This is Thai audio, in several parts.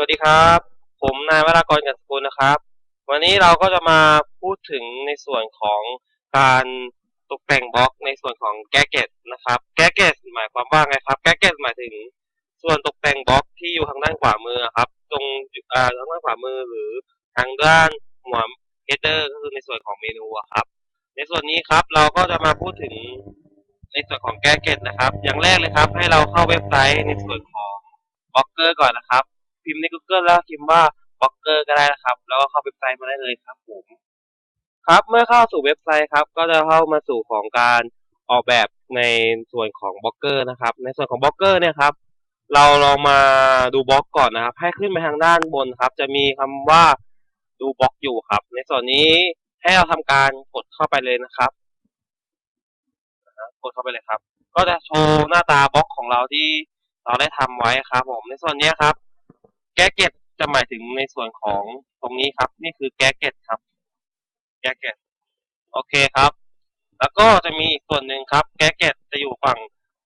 วัสดีครับ ผมนายวรากรกันสกุลนะครับ วันนี้เราก็จะมาพูดถึงในส่วนของการตกแต่งบล็อกในส่วนของแกเก็ตนะครับแกเก็ตหมายความว่าไงครับแกเก็ตหมายถึงส่วนตกแต่งบล็อกที่อยู่ทางด้านขวามือครับ ตรงอ่าทางด้านขวามือหรือทางด้านหัวเฮดเดอร์ก็คือในส่วนของเมนูครับ ในส่วนนี้ครับเราก็จะมาพูดถึงในส่วนของแกเก็ตนะครับ อย่างแรกเลยครับ ให้เราเข้าเว็บไซต์ในส่วนของบล็อกเกอร์ก่อนนะครับ พิมพ์ใน Google แล้วพิมพ์ว่าบล็อกเกอร์ก็ได้นะครับ แล้วก็เข้าเว็บไซต์มาได้เลยครับผม ครับเมื่อเข้าสู่เว็บไซต์ครับ ก็จะเข้ามาสู่ของการออกแบบในส่วนของบล็อกเกอร์นะครับ ในส่วนของบล็อกเกอร์เนี่ยครับ เราลองมาดูบล็อกก่อนนะครับ ให้ขึ้นไปทางด้านบนครับ จะมีคำว่าดูบล็อกอยู่ครับ ในส่วนนี้ให้เราทำการกดเข้าไปเลยนะครับกดเข้าไปเลยครับ ก็จะโชว์หน้าตาบล็อกของเราที่เราได้ทำไว้ครับ ผม ในส่วนนี้ครับ แกเก็ตจะหมายถึงในส่วนของตรงนี้ครับ นี่คือแกเก็ตครับแกเก็ตโอเคครับ แล้วก็จะมีอีกส่วนหนึ่งครับแกเก็ตจะอยู่ฝั่ง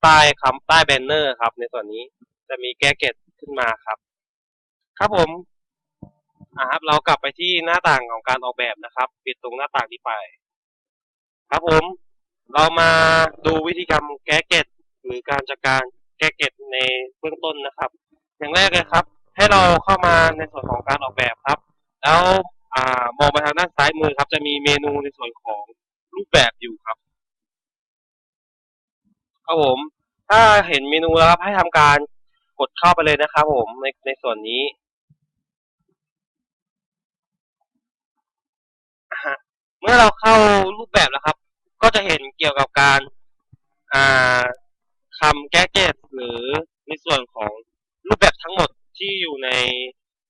ใต้คำใต้แบนเนอร์ครับ ในส่วนนี้จะมีแกเก็ตขึ้นมาครับ ครับผมอ่าครับเรากลับไปที่หน้าต่างของการออกแบบนะครับ ปิดตรงหน้าต่างที่ไป ครับผม เรามาดูวิธีการแกเก็ตหรือการจัดการแกเก็ตในเบื้องต้นนะครับ อย่างแรกเลยครับ ให้เราเข้ามาในส่วนของการออกแบบครับ แล้วอ่ามองไปทางด้านซ้ายมือครับ จะมีเมนูในส่วนของรูปแบบอยู่ครับครับผม ถ้าเห็นเมนูแล้วครับ ให้ทำการกดเข้าไปเลยนะครับผมในในส่วนนี้เมื่อเราเข้ารูปแบบแล้วครับ ก็จะเห็นเกี่ยวกับการอ่าคำแก้เกตหรือในส่วนของรูปแบบทั้งหมดที่ อยู่ใน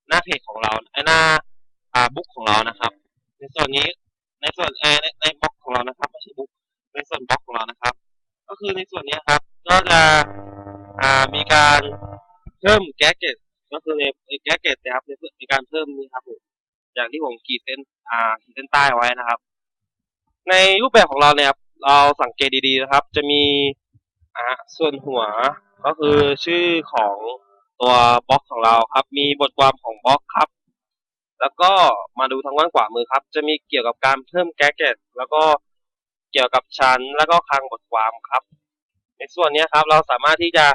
หน้าเพจของเราในหน้าอ่าบุ๊กของเรานะครับ ในส่วนนี้ในส่วนในในบล็อกของเรานะครับไม่ใช่บุ๊กในส่วนบล็อกของเรานะครับ ก็คือในส่วนนี้ครับก็จะอ่ามีการเพิ่มแกเกตก็คือในแกเกตนะครับในมีการเพิ่มนี่ครับผมอย่างที่ผมขีดเส้นอ่าขีดเส้นใต้ไว้นะครับ ในรูปแบบของเราเนี่ยครับเราสังเกตดีๆนะครับ จะมีอ่าส่วนหัวก็คือชื่อของ ตัวบล็อกของเราครับ มีบทความของบล็อกครับ แล้วก็มาดูทางด้านขวามือครับ จะมีเกี่ยวกับการเพิ่มแกเกตแล้วก็เกี่ยวกับชั้นแล้วก็คลังบทความครับ ในส่วนนี้ครับ เราสามารถที่จะ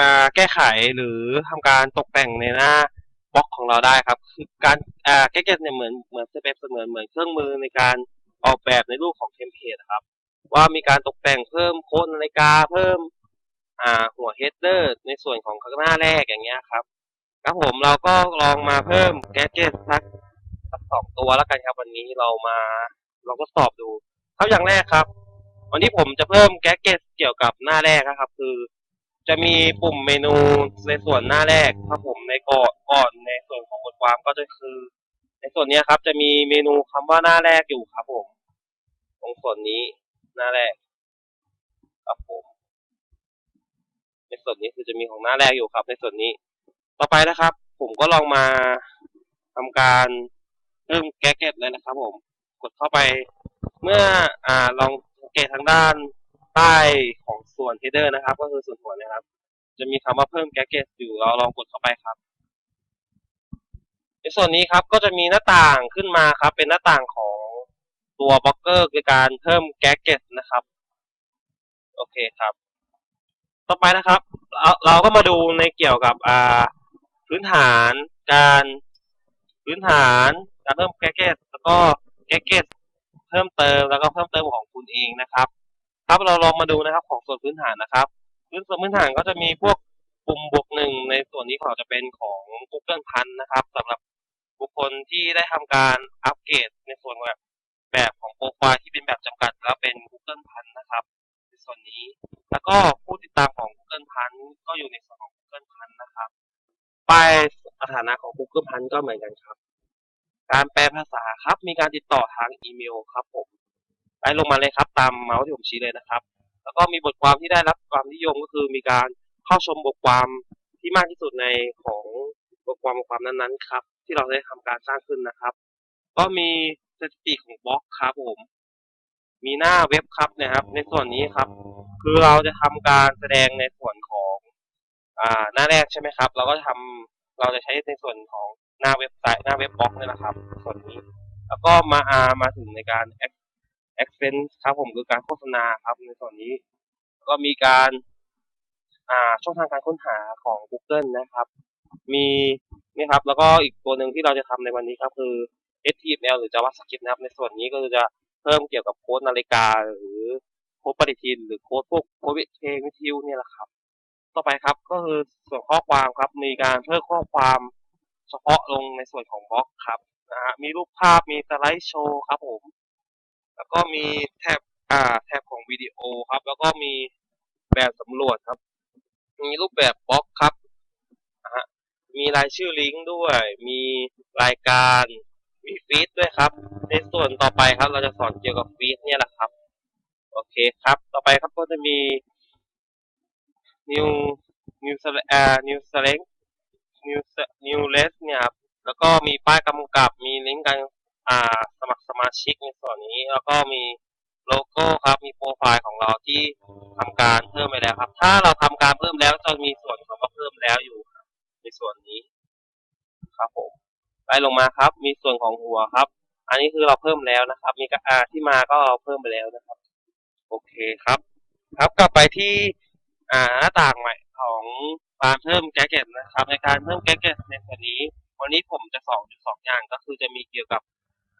มาแก้ไขหรือทำการตกแต่งในหน้าบล็อกของเราได้ครับ คือการอ่าแกเกตเนี่ยเหมือนเหมือนจะเป็นเสมือนเหมือนเครื่องมือในการออกแบบในรูปของเทมเพลตครับ ว่ามีการตกแต่งเพิ่มโค้ดนาฬิกาเพิ่ม อ่าหัวเฮดเดอร์ในส่วนของข้างหน้าแรกอย่างเงี้ยครับ ครับผมเราก็ลองมาเพิ่มแกเกตสักสักสองตัวแล้วกันครับ วันนี้เรามาเราก็สอบดูครับอย่างแรกครับ วันนี้ผมจะเพิ่มแกเกตเกี่ยวกับหน้าแรกนะครับ คือ จะมีปุ่มเมนูในส่วนหน้าแรกครับผมในก่อนก่อนในส่วนของบทความก็จะคือ ในส่วนนี้ครับ จะมีเมนูคำว่าหน้าแรกอยู่ครับผม ตรงส่วนนี้หน้าแรกครับผม ในส่วนนี้คือจะมีของหน้าแรกอยู่ครับ ในส่วนนี้ ต่อไปนะครับ ผมก็ลองมาทำการเพิ่มแกเก็ตเลยนะครับ ผม กดเข้าไป เมื่ออ่าลองสังเกตทางด้านใต้ของส่วน header นะครับ ก็คือส่วนหัวนะครับ จะมีคำว่าเพิ่มแกเก็ตอยู่เราลองกดเข้าไปครับในส่วนนี้ครับก็จะมีหน้าต่างขึ้นมาครับ เป็นหน้าต่างของตัวบล็อกเกอร์คือการเพิ่มแกเก็ตนะครับ โอเคครับ ต่อไปนะครับเราเราก็มาดูในเกี่ยวกับอ่าพื้นฐานการพื้นฐานการเพิ่มแกเก็ตแล้วก็แกเก็ตเพิ่มเติมแล้วก็เพิ่มเติมของคุณเองนะครับ ครับเราลองมาดูนะครับของส่วนพื้นฐานนะครับ พื้นส่วนพื้นฐานก็จะมีพวกปุ่มบวกหนึ่งในส่วนนี้ของจะเป็นของ Google พันนะครับสำหรับบุคคลที่ได้ทำการอัปเกรดในส่วนแบบแบบของโปรไฟล์ที่เป็นแบบจำกัดแล้วเป็น Google พันนะครับ ส่วนนี้ แล้วก็ผู้ติดตามของ Google พันก็อยู่ในส่วนของ Google พันนะครับป้ายสถานะของ Google พันก็เหมือนกันครับ การแปลภาษาครับ มีการติดต่อทางอีเมลครับผมไล่ลงมาเลยครับ ตามเมาส์ที่ผมชี้เลยนะครับ แล้วก็มีบทความที่ได้รับความนิยมก็คือมีการเข้าชมบทความที่มากที่สุดในของบทความบทความนั้นๆครับ ที่เราได้ทำการสร้างขึ้นนะครับ ก็มีสถิติของบล็อกครับผม มีหน้าเว็บครับนะครับ ในส่วนนี้ครับ คือเราจะทำการแสดงในส่วนของอ่าหน้าแรกใช่ไหมครับ เราก็ทำเราจะใช้ในส่วนของหน้าเว็บไซต์หน้าเว็บบล็อกนี่แหละครับ ส่วนนี้ แล้วก็มาอามาถึงในการ expense ครับผมคือการโฆษณาครับในส่วนนี้ ก็มีการอ่าช่องทางการค้นหาของ Google นะครับ มีนี่ครับ แล้วก็อีกตัวหนึ่งที่เราจะทำในวันนี้ครับ คือ HTML หรือ JavaScript นะครับ ในส่วนนี้ก็จะ เพิ่มเกี่ยวกับโค้ดนาฬิกา หรือโค้ดปฏิทิน หรือโค้ดพวกโค้ดเพลงวิทยุเนี่ยแหละครับ ต่อไปครับก็คือส่วนข้อความครับมีการเพิ่มข้อความเฉพาะลงในส่วนของบล็อกครับนะฮะมีรูปภาพมีสไลด์โชว์ครับผม แล้วก็มีแท็บอ่าแท็บของวิดีโอครับ แล้วก็มีแบบสำรวจครับ มีรูปแบบบล็อกครับนะฮะมีรายชื่อลิงก์ด้วย มีรายการ มีฟีดด้วยครับ ในส่วนต่อไปครับ เราจะสอนเกี่ยวกับฟีดเนี่ยแหละครับ โอเคครับ ต่อไปครับก็จะมี new new select อ่า new select new new list เนี่ยครับ แล้วก็มีป้ายกำกับ มีลิงก์การอ่าสมัครสมาชิกในส่วนนี้ แล้วก็มีโลโก้ครับ มีโปรไฟล์ของเราที่ทำการเพิ่มไปแล้วครับ ถ้าเราทำการเพิ่มแล้วจะมีส่วนของว่าเพิ่มแล้วอยู่ครับในส่วนนี้ ครับผม ไล่ลงมาครับ มีส่วนของหัวครับ อันนี้คือเราเพิ่มแล้วนะครับ มีกระอาที่มาก็เราเพิ่มไปแล้วนะครับ โอเคครับ ครับกลับไปที่อ่าหน้าต่างใหม่ของการเพิ่มแกเก็ตนะครับ ในการเพิ่มแกเก็ตในส่วนนี้ วันนี้ผมจะสอนอยู่สองอย่างก็คือจะมีเกี่ยวกับ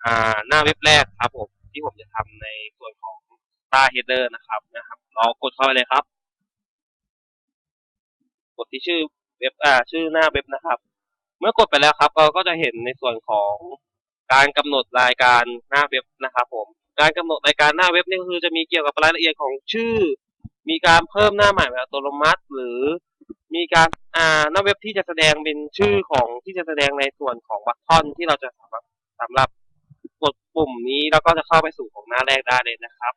อ่าหน้าเว็บแรกครับผมที่ผมจะทำในส่วนของ Star Header นะครับนะครับเรากดเข้าไปเลยครับ กดที่ชื่อเว็บอ่าชื่อหน้าเว็บนะครับ เมื่อกดไปแล้วครับเราก็จะเห็นในส่วนของการกำหนดรายการหน้าเว็บนะครับผมการกำหนดรายการหน้าเว็บนี่ก็คือจะมีเกี่ยวกับรายละเอียดของชื่อ มีการเพิ่มหน้าใหม่แบบอัตโนมัติ หรือมีการอ่าหน้าเว็บที่จะแสดงเป็นชื่อของที่จะแสดงในส่วนของบัตทอนที่เราจะสำหรับสำหรับกดปุ่มนี้แล้วก็จะเข้าไปสู่ของหน้าแรกได้เลยนะครับ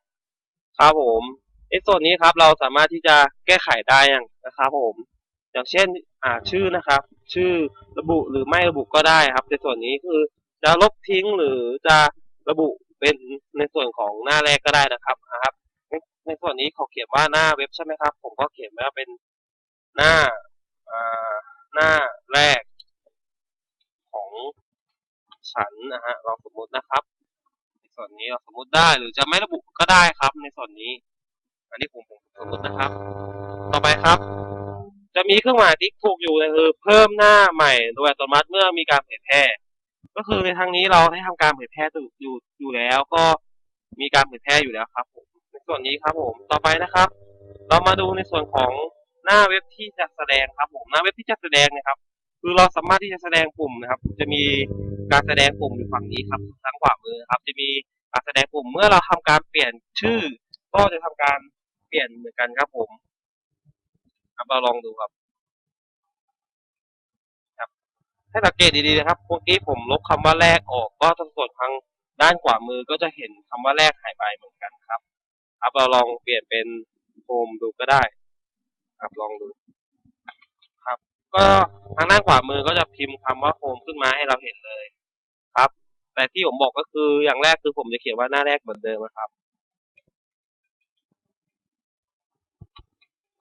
ครับผมในส่วนนี้ครับเราสามารถที่จะแก้ไขได้อย่างนะครับผม อย่างเช่นอ่าชื่อนะครับ ชื่อระบุหรือไม่ระบุก็ได้ครับ ในส่วนนี้คือจะลบทิ้งหรือจะระบุเป็นในส่วนของหน้าแรกก็ได้นะครับนะครับ ในส่วนนี้เขาเขียนว่าหน้าเว็บใช่ไหมครับ ผมก็เขียนว่าเป็นหน้าหน้าแรก ของฉันนะฮะเราสมมตินะครับ ในส่วนนี้เราสมมติได้หรือจะไม่ระบุก็ได้ครับ ในส่วนนี้ อันนี้ผมผมสมมตินะครับ ต่อไปครับ จะมีเครื่องหมายติ๊กถูกอยู่คือเพิ่มหน้าใหม่โดยอัตโนมัติเมื่อมีการเผยแพร่ ก็คือในทางนี้เราได้ทำการเผยแพร่อยู่อยู่แล้ว ก็มีการเผยแพร่อยู่แล้วครับผมในส่วนนี้ครับผมต่อไปนะครับ เรามาดูในส่วนของหน้าเว็บที่จะแสดงครับผมหน้าเว็บที่จะแสดงนะครับ คือเราสามารถที่จะแสดงปุ่มนะครับ จะมีการแสดงปุ่มอยู่ฝั่งนี้ครับทางขวามือครับ จะมีการแสดงปุ่มเมื่อเราทำการเปลี่ยนชื่อ ก็จะทำการเปลี่ยนเหมือนกันครับผม ครับเราลองดูครับครับให้สังเกตดีๆนะครับเมื่อกี้ผมลบคำว่าแรกออก ก็ทั้งส่วนทางด้านขวามือก็จะเห็นคำว่าแรกหายไปเหมือนกันครับครับเราลองเปลี่ยนเป็นโฮมดูก็ได้ ครับลองดู ครับ ก็ทางด้านขวามือก็จะพิมพ์คำว่าโฮมขึ้นมาให้เราเห็นเลย ครับ แต่ที่ผมบอกก็คืออย่างแรกคือผมจะเขียนว่าหน้าแรกเหมือนเดิมนะครับ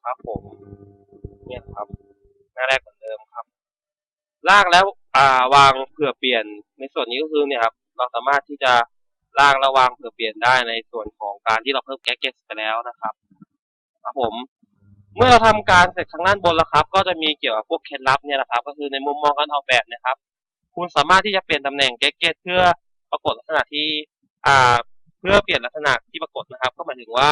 ครับผมเนี่ยครับ หน้าแรกเหมือนเดิมครับ ลากแล้วอ่าวางเผื่อเปลี่ยนในส่วนนี้ก็คือเนี่ยครับ เราสามารถที่จะลากและวางเผื่อเปลี่ยนได้ในส่วนของการที่เราเพิ่มแก๊กเก็ตไปแล้วนะครับครับผม เมื่อเราทำการเสร็จข้างด้านบนแล้วครับ ก็จะมีเกี่ยวกับพวกเคล็ดลับเนี่ยนะครับ ก็คือในมุมมองการออกแบบนะครับ คุณสามารถที่จะเปลี่ยนตำแหน่งแก๊กเก็ตเพื่อปรากฏลักษณะที่อ่าเพื่อเปลี่ยนลักษณะที่ปรากฏนะครับ ก็หมายถึงว่า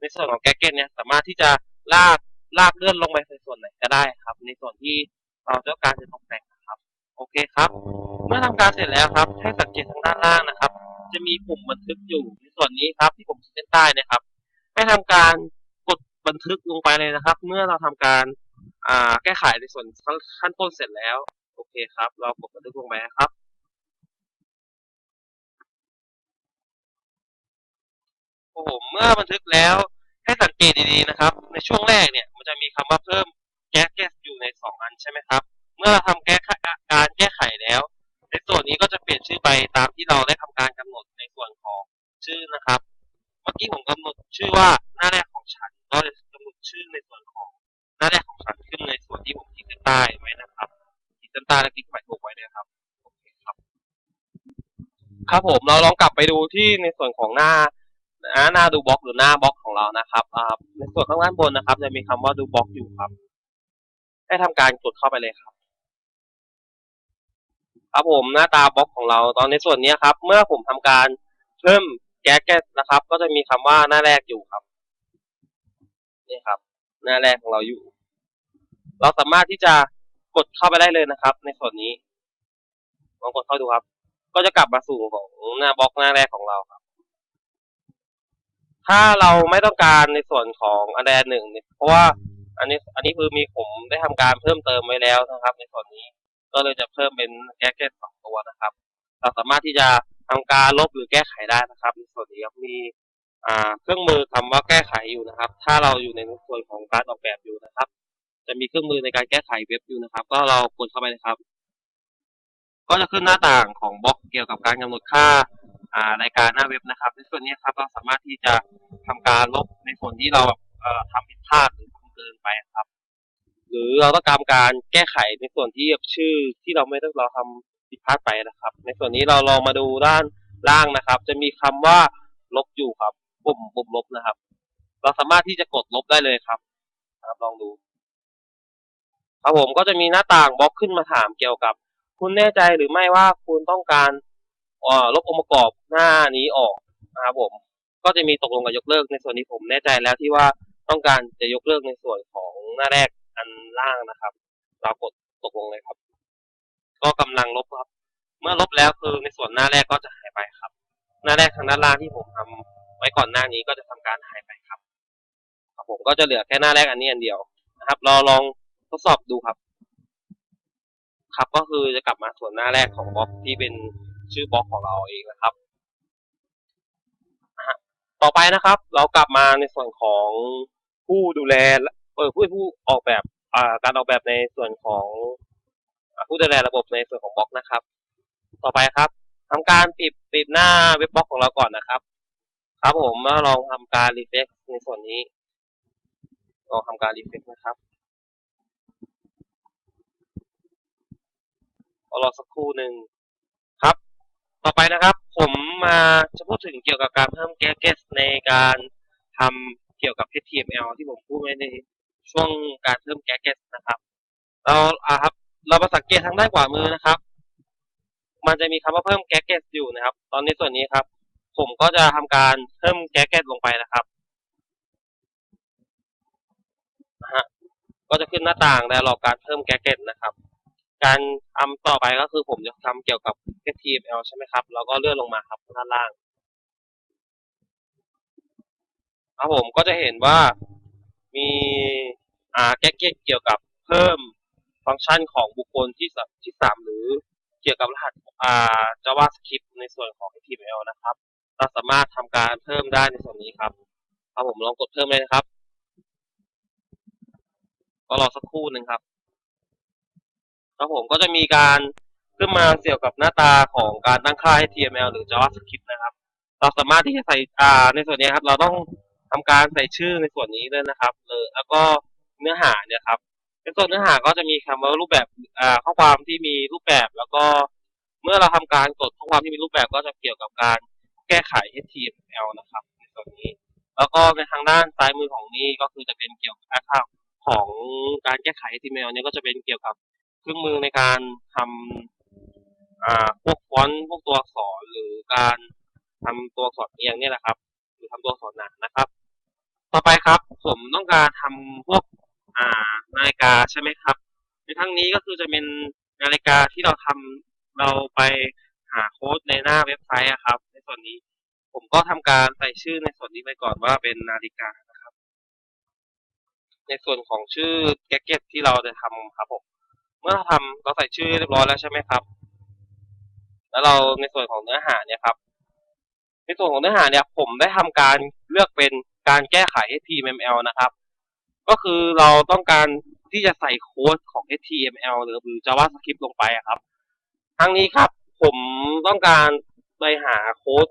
ในส่วนของแก๊กเก็ตเนี่ยสามารถที่จะ ลากลากเลื่อนลงไปในส่วนไหนก็ได้ครับ ในส่วนที่เราต้องการจะตกแต่งนะครับ โอเคครับ เมื่อทำการเสร็จแล้วครับ ให้สังเกตทางด้านล่างนะครับ จะมีปุ่มบันทึกอยู่ในส่วนนี้ครับ ที่ผมขีดเส้นใต้นะครับ ให้ทำการกดบันทึกลงไปเลยนะครับ เมื่อเราทำการอ่าแก้ไขในส่วนขั้นต้นเสร็จแล้ว โอเคครับ เรากดบันทึกลงไปนะครับโอ้โหเมื่อบันทึกแล้ว ให้สังเกตดีๆนะครับ ในช่วงแรกเนี่ยมันจะมีคำว่าเพิ่มแก้แก้อยู่ในสองอันใช่ไหมครับ เมื่อเราทำแก้การแก้ไขแล้ว ในส่วนนี้ก็จะเปลี่ยนชื่อไปตามที่เราได้ทำการกำหนดในส่วนของชื่อนะครับ เมื่อกี้ผมกำหนดชื่อว่าหน้าแรกของฉันก็จะกำหนดชื่อในส่วนของหน้าแรกของฉันขึ้นในส่วนที่ผมขีดเส้นใต้ไว้นะครับขีดเส้นใต้และติ๊กหมายถูกไว้ด้วยครับโอเคครับ ครับผมเราลองกลับไปดูที่ในส่วนของหน้า หน้าดูบล็อกหรือหน้าบล็อกของเรานะครับในส่วนข้างด้านบนนะครับ จะมีคำว่าดูบล็อกอยู่ครับ ให้ทำการกดเข้าไปเลยครับ ครับผมหน้าตาบล็อกของเรา ตอนในส่วนนี้ครับ เมื่อผมทำการเพิ่มแก๊สแก๊สนะครับ ก็จะมีคำว่าหน้าแรกอยู่ครับนี่ครับ หน้าแรกของเราอยู่ เราสามารถที่จะกดเข้าไปได้เลยนะครับ ในส่วนนี้ลองกดเข้าดูครับ ก็จะกลับมาสู่ของหน้าบล็อกหน้าแรกของเราครับ ถ้าเราไม่ต้องการในส่วนของอันแดนหนึ่งเพราะว่าอันนี้อันนี้คือมีผมได้ทำการเพิ่มเติมไว้แล้วนะครับ ในส่วนนี้ก็เลยจะเพิ่มเป็นแก๊สแก๊สสองตัวนะครับ เราสามารถที่จะทำการลบหรือแก้ไขได้นะครับ ในส่วนนี้มีอ่าเครื่องมือคำว่าแก้ไขอยู่นะครับ ถ้าเราอยู่ในส่วนของการออกแบบอยู่นะครับ จะมีเครื่องมือในการแก้ไขเว็บอยู่นะครับ ก็เรากดเข้าไปนะครับ ก็จะขึ้นหน้าต่างของบล็อกเกี่ยวกับการกำหนดค่า รายการหน้าเว็บนะครับ ในส่วนนี้ครับเราสามารถที่จะทำการลบในส่วนที่เราทำผิดพลาดหรือทำเกินไปครับ หรือเราต้องการการแก้ไขในส่วนที่ชื่อที่เราไม่ต้องเราทำผิดพลาดไปนะครับ ในส่วนนี้เราลองมาดูด้านล่างนะครับ จะมีคำว่าลบอยู่ครับปุ่มปุ่มลบนะครับ เราสามารถที่จะกดลบได้เลยครับครับลองดู ครับผมก็จะมีหน้าต่างบล็อกขึ้นมาถามเกี่ยวกับ คุณแน่ใจหรือไม่ว่าคุณต้องการ ลบองค์ประกอบหน้านี้ออกนะครับผมก็จะมีตกลงกับยกเลิกในส่วนนี้ผมแน่ใจแล้วที่ว่าต้องการจะยกเลิกในส่วนของหน้าแรกอันล่างนะครับ เรากดตกลงเลยครับ ก็กำลังลบครับ เมื่อลบแล้วคือในส่วนหน้าแรกก็จะหายไปครับ หน้าแรกทางด้านล่างที่ผมทำไว้ก่อนหน้านี้ก็จะทำการหายไปครับครับผมก็จะเหลือแค่หน้าแรกอันนี้อันเดียวนะครับ เราลองทดสอบดูครับ ครับก็คือจะกลับมาส่วนหน้าแรกของบล็อกที่เป็น ชื่อบล็อกของเราเองนะครับ ต่อไปนะครับ เรากลับมาในส่วนของผู้ดูแลเออผู้ผู้ออกแบบการออกแบบในส่วนของผู้ดูแลระบบในส่วนของบล็อกนะครับ ต่อไปครับทำการปิดปิดหน้าเว็บบล็อกของเราก่อนนะครับ ครับผมมาลองทำการรีเฟกในส่วนนี้ลองทำการรีเฟกนะครับรอสักครู่หนึ่ง ต่อไปนะครับผมมาจะพูดถึงเกี่ยวกับการเพิ่มแก๊สในการทำเกี่ยวกับ HTML ที่ผมพูดไว้ในช่วงการเพิ่มแก๊สนะครับ เราอาครับเรามาสังเกตทางด้านขวามือนะครับ มันจะมีคำว่าเพิ่มแก๊สอยู่นะครับ ตอนนี้ส่วนนี้ครับ ผมก็จะทำการเพิ่มแก๊สลงไปนะครับนะฮะก็จะขึ้นหน้าต่างแล้รอการเพิ่มแก๊สนะครับ การทำต่อไปก็คือผมจะทำเกี่ยวกับ HTML ใช่ไหมครับแล้วก็เลื่อนลงมาครับด้านล่างครับผมก็จะเห็นว่ามีอ่าแก๊กเกี่ยวกับเพิ่มฟังก์ชันของบุคคลที่ที่สามหรือเกี่ยวกับรหัสอ่า JavaScript ในส่วนของ HTML นะครับ เราสามารถทำการเพิ่มได้ในส่วนนี้ครับครับผมลองกดเพิ่มเลยนะครับ ก็รอสักครู่หนึ่งครับ ครับผมก็จะมีการขึ้นมาเกี่ยวกับหน้าตาของการตั้งค่า HTML หรือ JavaScript นะครับ เราสามารถที่จะใส่อ่าในส่วนนี้ครับ เราต้องทำการใส่ชื่อในส่วนนี้ด้วยนะครับเลยแล้วก็เนื้อหาเนี่ยครับในส่วนเนื้อหาก็จะมีคำว่ารูปแบบอ่าข้อความที่มีรูปแบบแล้วก็เมื่อเราทำการกดข้อความที่มีรูปแบบก็จะเกี่ยวกับการแก้ไข HTML นะครับ ในส่วนนี้ แล้วก็ในทางด้านซ้ายมือของนี้ก็คือจะเป็นเกี่ยวกับของการแก้ไข HTML เนี่ยก็จะเป็นเกี่ยวกับ เครื่องมือในการทำพวกฟอนต์พวกตัวอักษรหรือการทำตัวอักษรเอียงเนี่ยแหละครับ หรือทำตัวอักษรหนานะครับ ต่อไปครับ ผมต้องการทำพวกอ่านาฬิกาใช่ไหมครับ ในทั้งนี้ก็คือจะเป็นนาฬิกาที่เราทำเราไปหาโค้ดในหน้าเว็บไซต์ครับ ในส่วนนี้ผมก็ทำการใส่ชื่อในส่วนนี้ไปก่อนว่าเป็นนาฬิกานะครับ ในส่วนของชื่อแก๊กเก็ตที่เราจะทำครับผม เมื่อเราทำเราใส่ชื่อเรียบร้อยแล้วใช่ไหมครับ แล้วเราในส่วนของเนื้อหาเนี่ยครับ ในส่วนของเนื้อหาเนี่ย ผมได้ทำการเลือกเป็นการแก้ไข HTML นะครับ ก็คือเราต้องการที่จะใส่โค้ดของ HTML หรือหรือ JavaScript ลงไปครับ ทั้งนี้ครับ ผมต้องการไปหาโค้ด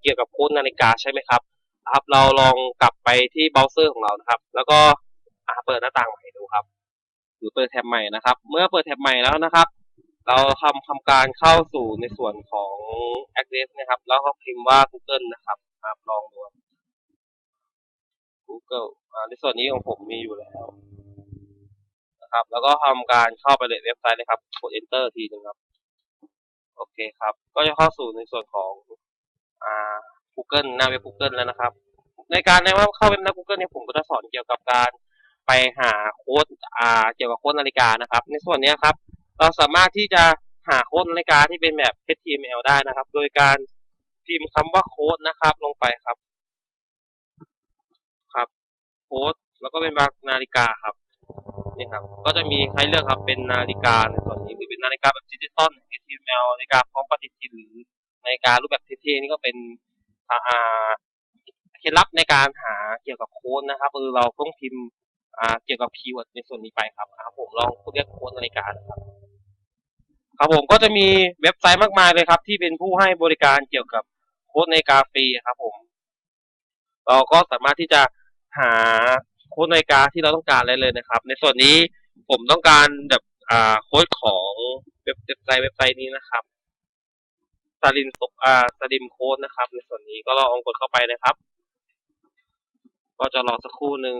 เกี่ยวกับโค้ดนาฬิกาใช่ไหมครับครับ เราลองกลับไปที่เบราว์เซอร์ของเรานะครับ แล้วก็เปิดหน้าต่างใหม่ดูครับ รือเปิดแท็บใหม่นะครับ เมื่อเปิดแท็บใหม่แล้วนะครับ เราทำทำการเข้าสู่ในส่วนของ Access นะครับ แล้วก็พิมพ์ว่า Google นะครับครับลองดู Google อ่าในส่วนนี้ของผมมีอยู่แล้วนะครับ แล้วก็ทำการเข้าไปในเว็บไซต์เลยครับ กด Enter ทีนึงครับ โอเคครับ ก็จะเข้าสู่ในส่วนของอ่า Google หน้าเว็บ Google แล้วนะครับ ในการในว่าเข้าเว็บหน้า Google เนี่ยผมก็จะสอนเกี่ยวกับการ ไปหาโค้ดอ่าเกี่ยวกับโค้ดนาฬิกานะครับ ในส่วนนี้ครับ เราสามารถที่จะหาโค้ดนาฬิกาที่เป็นแบบ HTML ได้นะครับ โดยการพิมพ์คำว่าโค้ดนะครับ ลงไปครับ ครับโค้ดแล้วก็เป็นบานาฬิกาครับนี่ครับ ก็จะมีให้เลือกครับเป็นนาฬิกาในส่วนนี้คือเป็นนาฬิกาแบบดิจิตอล HTML นาฬิกาพร้อมปฏิทินหรือนาฬิการูปแบบเท่ๆนี่ก็เป็นอ่าเคล็ดลับในการหาเกี่ยวกับโค้ดนะครับคือเราต้องพิมพ์ เกี่ยวกับคีย์เวิร์ดในส่วนนี้ไปครับครับผมลองเรียกโค้ดนาฬิกานะครับครับผมก็จะมีเว็บไซต์มากมายเลยครับ ที่เป็นผู้ให้บริการเกี่ยวกับโค้ดนาฬิกาฟรีครับ ผม เราก็สามารถที่จะหาโค้ดนาฬิกาที่เราต้องการได้เลยนะครับ ในส่วนนี้ผมต้องการแบบอ่าโค้ดของเว็บไซต์เว็บไซต์นี้นะครับซาลินสอ่าซาลิมโค้ดนะครับ ในส่วนนี้ก็ลองกดเข้าไปนะครับ ก็จะรอสักครู่หนึ่ง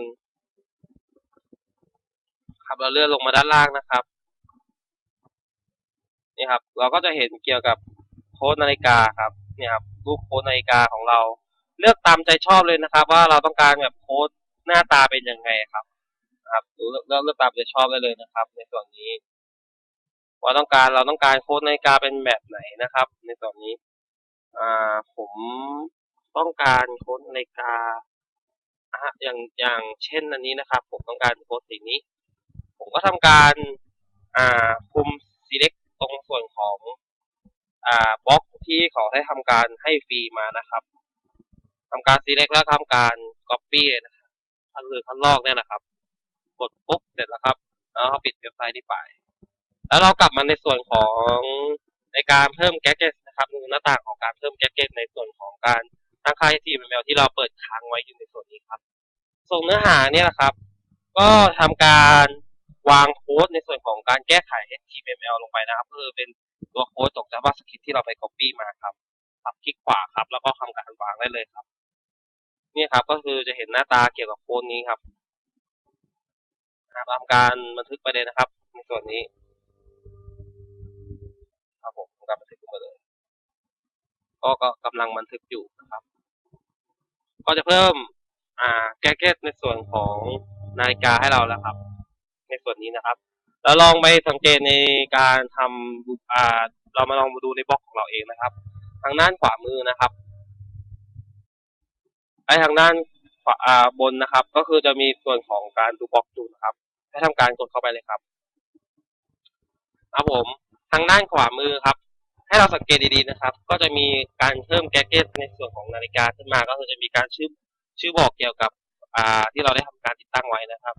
ครับเราเลื่อนลงมาด้านล่างนะครับนี่ครับ เราก็จะเห็นเกี่ยวกับโค้ดนาฬิกาครับนี่ครับรูปโค้ดนาฬิกาของเรา เลือกตามใจชอบเลยนะครับ ว่าเราต้องการแบบโค้ดหน้าตาเป็นยังไงครับครับเลือกเลือกตามใจชอบได้เลยนะครับ ในส่วนนี้ ว่าต้องการเราต้องการโค้ดนาฬิกาเป็นแบบไหนนะครับ ในส่วนนี้อ่าผมต้องการโค้ดนาฬิกาอะอย่างอย่างเช่นอันนี้นะครับ ผมต้องการโค้ดสีนี้ ผมก็ทำการอ่าคุม select ตรงส่วนของอ่าบล็อกที่เขาได้ทำการให้ฟรีมานะครับทำการ select แล้วทำการ copy นะครับอันหรือขั้นลอกเนี่ยนะครับ กดปุ๊บเสร็จแล้วครับ แล้วเขาปิดเว็บไซต์นี้ไป แล้วเรากลับมาในส่วนของในการเพิ่มแกจ g e t นะครับหน้าต่างของการเพิ่มแกจ g e t ในส่วนของการตั้งค่า HTML ที่เราเปิดค้างไว้อยู่ในส่วนนี้ครับ ส่งเนื้อหาเนี่ยนะครับ ก็ทำการ วางโค้ดในส่วนของการแก้ไข HTML ลงไปนะครับก็คือเป็นตัวโค้ดจาก JavaScript ที่เราไป Copy มาครับครับคลิกขวาครับ แล้วก็ทำการวางได้เลยครับ นี่ครับก็คือจะเห็นหน้าตาเกี่ยวกับโค้ดนี้ครับทำการบันทึกไปเลยนะครับ ในส่วนนี้ ครับผมทำการบันทึกไปเลย ก็ก็กำลังบันทึกอยู่นะครับ ก็จะเพิ่ม อ่าแก้เกตในส่วนของนาฬิกาให้เราแล้วครับ ในส่วนนี้นะครับ แล้วลองไปสังเกตในการทำอ่าเรามาลองมาดูในบล็อกของเราเองนะครับ ทางด้านขวามือนะครับไอทางด้านขวาอ่าบนนะครับ ก็คือจะมีส่วนของการดูบล็อกดูนะครับให้ทำการกดเข้าไปเลยครับครับผมทางด้านขวามือครับ ให้เราสังเกตดีๆนะครับ ก็จะมีการเพิ่มแกจเกตในส่วนของนาฬิกาขึ้นมา ก็คือจะมีการชื่อชื่อบอกเกี่ยวกับ อ่าที่เราได้ทำการติดตั้งไว้นะครับ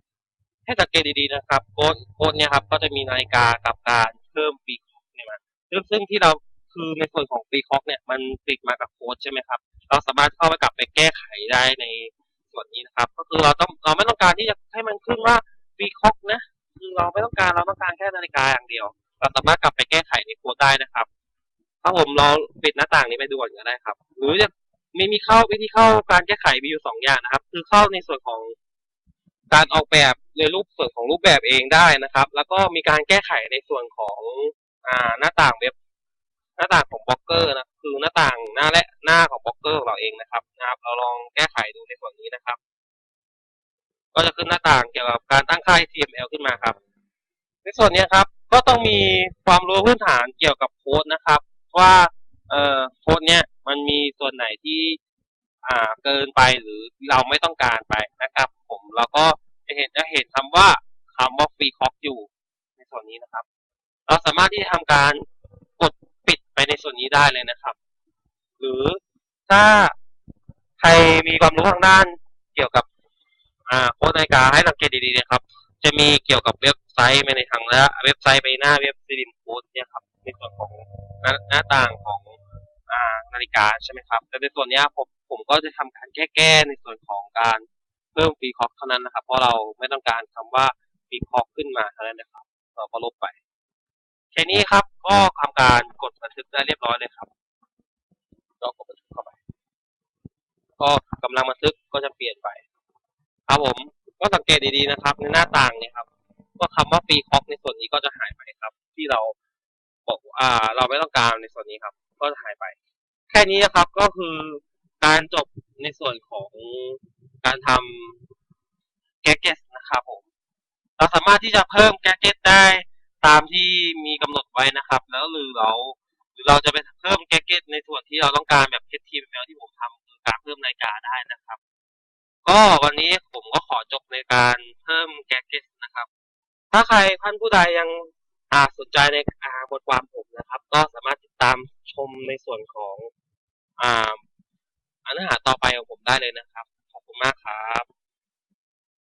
ให้สังเกตดีๆนะครับโค้ดโค้ดเนี่ยครับก็จะมีนาฬิกากับการเพิ่มฟรีคอกเนี่ยมาซึ่งซึ่งที่เราคือในส่วนของฟรีคอกเนี่ยมันติดมากับโค้ดใช่ไหมครับ เราสามารถเข้าไปกลับไปแก้ไขได้ในส่วนนี้นะครับ ก็คือเราต้องเราไม่ต้องการที่จะให้มันขึ้นว่าฟรีคอกนะคือเราไม่ต้องการเราต้องการแค่นาฬิกาอย่างเดียว เราสามารถกลับไปแก้ไขในโค้ดได้นะครับถ้าผมลองปิดหน้าต่างนี้ไปดูก่อนก็ได้ครับ หรือจะมีมีเข้าวิธีเข้าการแก้ไขมีอยู่สองอย่างนะครับ คือเข้าในส่วนของ การออกแบบในรูปส่วนของรูปแบบเองได้นะครับ แล้วก็มีการแก้ไขในส่วนของอ่าหน้าต่างเว็บหน้าต่างของบล็อกเกอร์นะคือหน้าต่างหน้าและหน้าของบล็อกเกอร์ของเราเองนะครับนะครับ เราลองแก้ไขดูในส่วนนี้นะครับ ก็จะขึ้นหน้าต่างเกี่ยวกับการตั้งค่า HTML ขึ้นมาครับ ในส่วนนี้ครับ ก็ต้องมีความรู้พื้นฐานเกี่ยวกับโค้ดนะครับ ว่าเอ่อโค้ดเนี้ยมันมีส่วนไหนที่ อ่าเกินไปหรือเราไม่ต้องการไปนะครับ ผมเราก็จะเห็นจะเห็นคำว่าคำว่าฟรีคอกอยู่ในส่วนนี้นะครับ เราสามารถที่จะทำการกดปิดไปในส่วนนี้ได้เลยนะครับ หรือถ้าใครมีความรู้ทางด้านเกี่ยวกับอ่าโค้ดนาฬิกาให้สังเกตดีๆนะครับ จะมีเกี่ยวกับเว็บไซต์ไปในทางและเว็บไซต์ไปหน้าเว็บซิลิมโค้ดเนี่ยครับในส่วนของหน้าหน้าต่างของอ่านาฬิกาใช่ไหมครับ แต่ในส่วนนี้ผม ผมก็จะทำการแก้แก้ในส่วนของการเพิ่มฟรีคอกเท่านั้นนะครับ เพราะเราไม่ต้องการคำว่าปีคอกขึ้นมาเท่านั้นนะครับ เราก็ลบไปแค่นี้ครับก็ทำการกดบันทึกได้เรียบร้อยเลยครับก็กดบันทึกเข้าไป ก็กำลังบันทึกก็จะเปลี่ยนไป ครับผมก็สังเกตดีๆนะครับ ในหน้าต่างเนี่ยครับ ก็คำว่าปีคอกในส่วนนี้ก็จะหายไปครับ ที่เราบอกอ่า เราไม่ต้องการในส่วนนี้ครับ ก็จะหายไป แค่นี้นะครับก็คือ การจบในส่วนของการทำแก g เก t นะครับผม เราสามารถที่จะเพิ่มแก g เก t ได้ตามที่มีกำหนดไว้นะครับ แล้วหรือเราหรือเราจะไปเพิ่มแก g เก t ในส่วนที่เราต้องการแบบ HTML ที่ผมทำคือการเพิ่มนาฬิกาได้นะครับ ก็วันนี้ผมก็ขอจบในการเพิ่มแก g เก t นะครับ ถ้าใครท่านผู้ใดยังอาสนใจในอาบทความผมนะครับ ก็สามารถติดตามชมในส่วนของอ่า เนื้อหาต่อไปของผมได้เลยนะครับ ขอบคุณมากครับ